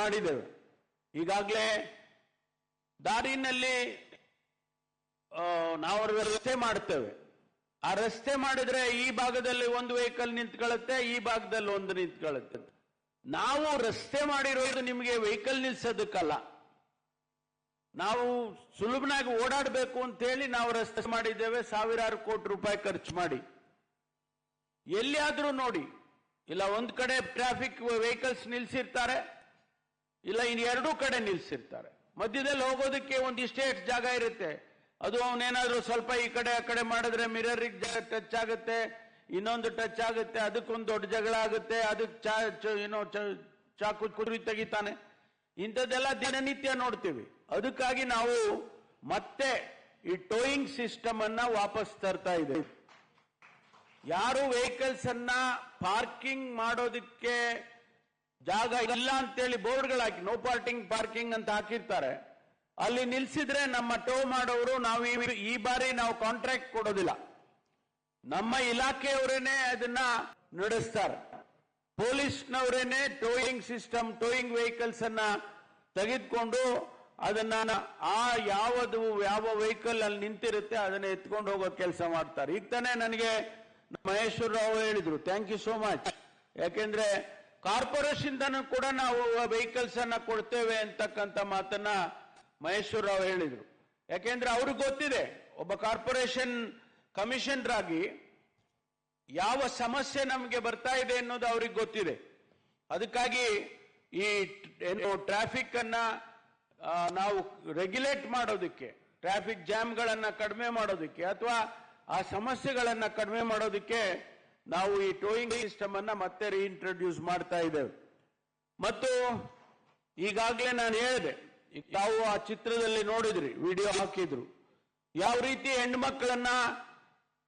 ಮಾಡಿದ್ದೇವೆ ಈಗಾಗಲೇ ದಾರಿನಲ್ಲಿ ನಾವು ರಸ್ತೆ ಮಾಡ್ತೇವೆ. ಆ ರಸ್ತೆ ಮಾಡಿದ್ರೆ ಈ ಭಾಗದಲ್ಲಿ ಒಂದು ವೆಹಿಕಲ್ ನಿಂತ್ಕೊಳ್ಳುತ್ತೆ, ಈ ಭಾಗದಲ್ಲಿ ಒಂದು ನಿಂತ್ಕೊಳ್ಳುತ್ತೆ. ನಾವು ರಸ್ತೆ ಮಾಡಿರೋದು ನಿಮಗೆ ವೆಹಿಕಲ್ ನಿಲ್ಸೋದಕ್ಕಲ್ಲ. ನಾವು ಸುಲಭನಾಗಿ ಓಡಾಡಬೇಕು ಅಂತ ಹೇಳಿ ನಾವು ರಸ್ತೆ ಮಾಡಿದ್ದೇವೆ, ಸಾವಿರಾರು ಕೋಟಿ ರೂಪಾಯಿ ಖರ್ಚು ಮಾಡಿ. ಎಲ್ಲಿಯಾದ್ರೂ ನೋಡಿ, ಇಲ್ಲ, ಒಂದ್ ಕಡೆ ಟ್ರಾಫಿಕ್ ವೆಹಿಕಲ್ಸ್ ನಿಲ್ಸಿರ್ತಾರೆ ಇಲ್ಲ, ಇನ್ನು ಎರಡೂ ಕಡೆ ನಿಲ್ಲಿಸಿರ್ತಾರೆ ಮಧ್ಯದಲ್ಲಿ ಹೋಗೋದಕ್ಕೆ ಒಂದಿಷ್ಟೇ ಜಾಗ ಇರುತ್ತೆ. ಅದು ಅವನೇನಾದ್ರೂ ಸ್ವಲ್ಪ ಈ ಕಡೆ ಆ ಕಡೆ ಮಾಡಿದ್ರೆ ಮಿರರಿಗೆ ಟಚ್ ಆಗುತ್ತೆ, ಇನ್ನೊಂದು ಟಚ್ ಆಗುತ್ತೆ, ಅದಕ್ಕೊಂದು ದೊಡ್ಡ ಜಗಳ ಆಗುತ್ತೆ, ಅದಕ್ಕೆ ಚಾ ಏನೋ ಚಾಕು ಕುರಿ ತೆಗಿತಾನೆ. ಇಂಥದ್ದೆಲ್ಲ ದಿನನಿತ್ಯ ನೋಡ್ತೀವಿ. ಅದಕ್ಕಾಗಿ ನಾವು ಮತ್ತೆ ಈ ಟೋಯಿಂಗ್ ಸಿಸ್ಟಮ್ ಅನ್ನ ವಾಪಸ್ ತರ್ತಾ ಇದೆ ಯಾರು ವೆಹಿಕಲ್ಸ್ ಅನ್ನ ಪಾರ್ಕಿಂಗ್ ಮಾಡೋದಕ್ಕೆ ಜಾಗ ಇಲ್ಲ ಅಂತೇಳಿ ಬೋರ್ಡ್ಗಳು ಹಾಕಿ ನೋ ಪಾರ್ಕಿಂಗ್ ಪಾರ್ಕಿಂಗ್ ಅಂತ ಹಾಕಿರ್ತಾರೆ. ಅಲ್ಲಿ ನಿಲ್ಸಿದ್ರೆ ನಮ್ಮ ಟೋ ಮಾಡೋರು ನಾವು ಈ ಬಾರಿ ನಾವು ಕಾಂಟ್ರಾಕ್ಟ್ ಕೊಡೋದಿಲ್ಲ. ನಮ್ಮ ಇಲಾಖೆಯವರೇನೆ ಅದನ್ನ ನಡೆಸ್ತಾರೆ. ಪೊಲೀಸ್ನವರೇನೆ ಟೋಯಿಂಗ್ ಸಿಸ್ಟಮ್ ಟೋಯಿಂಗ್ ವೆಹಿಕಲ್ಸ್ ಅನ್ನ ತೆಗೆದುಕೊಂಡು ಅದನ್ನ ಆ ಯಾವುದು ಯಾವ ವೆಹಿಕಲ್ ಅಲ್ಲಿ ನಿಂತಿರುತ್ತೆ ಅದನ್ನ ಎತ್ಕೊಂಡು ಹೋಗೋ ಕೆಲಸ ಮಾಡ್ತಾರೆ. ಈಗ ತಾನೇ ನನಗೆ ಮಹೇಶ್ವರ ರಾವ್ ಹೇಳಿದ್ರು ಥ್ಯಾಂಕ್ ಯು ಸೋ ಮಚ್ ಯಾಕೆಂದ್ರೆ ಕಾರ್ಪೊರೇಷನ್ ಕೂಡ ನಾವು ವೆಹಿಕಲ್ಸ್ ಅನ್ನ ಕೊಡ್ತೇವೆ ಅಂತಕ್ಕಂಥ ಮಾತನ್ನ ಮಹೇಶ್ವರ ರಾವ್ ಹೇಳಿದ್ರು. ಯಾಕೆಂದ್ರೆ ಅವ್ರಿಗೆ ಗೊತ್ತಿದೆ, ಒಬ್ಬ ಕಾರ್ಪೊರೇಷನ್ ಕಮಿಷನರ್ ಆಗಿ ಯಾವ ಸಮಸ್ಯೆ ನಮಗೆ ಬರ್ತಾ ಇದೆ ಅನ್ನೋದು ಅವ್ರಿಗೆ ಗೊತ್ತಿದೆ. ಅದಕ್ಕಾಗಿ ಈ ಏನು ಟ್ರಾಫಿಕ್ ಅನ್ನ ನಾವು ರೆಗ್ಯುಲೇಟ್ ಮಾಡೋದಕ್ಕೆ ಟ್ರಾಫಿಕ್ ಜಾಮ್ಗಳನ್ನ ಕಡಿಮೆ ಮಾಡೋದಕ್ಕೆ ಅಥವಾ ಆ ಸಮಸ್ಯೆಗಳನ್ನ ಕಡಿಮೆ ಮಾಡೋದಕ್ಕೆ ನಾವು ಈ ಟೋಯಿಂಗ್ ಸಿಸ್ಟಮ್ ಅನ್ನ ಮತ್ತೆ ರೀಇಂಟ್ರೊಡ್ಯೂಸ್ ಮಾಡ್ತಾ ಇದ್ದೇವೆ. ಮತ್ತು ಈಗಾಗಲೇ ನಾನು ಹೇಳಿದೆ, ತಾವು ಆ ಚಿತ್ರದಲ್ಲಿ ನೋಡಿದ್ರಿ ವಿಡಿಯೋ ಹಾಕಿದ್ರು. ಯಾವ ರೀತಿ ಹೆಣ್ಮಕ್ಳನ್ನ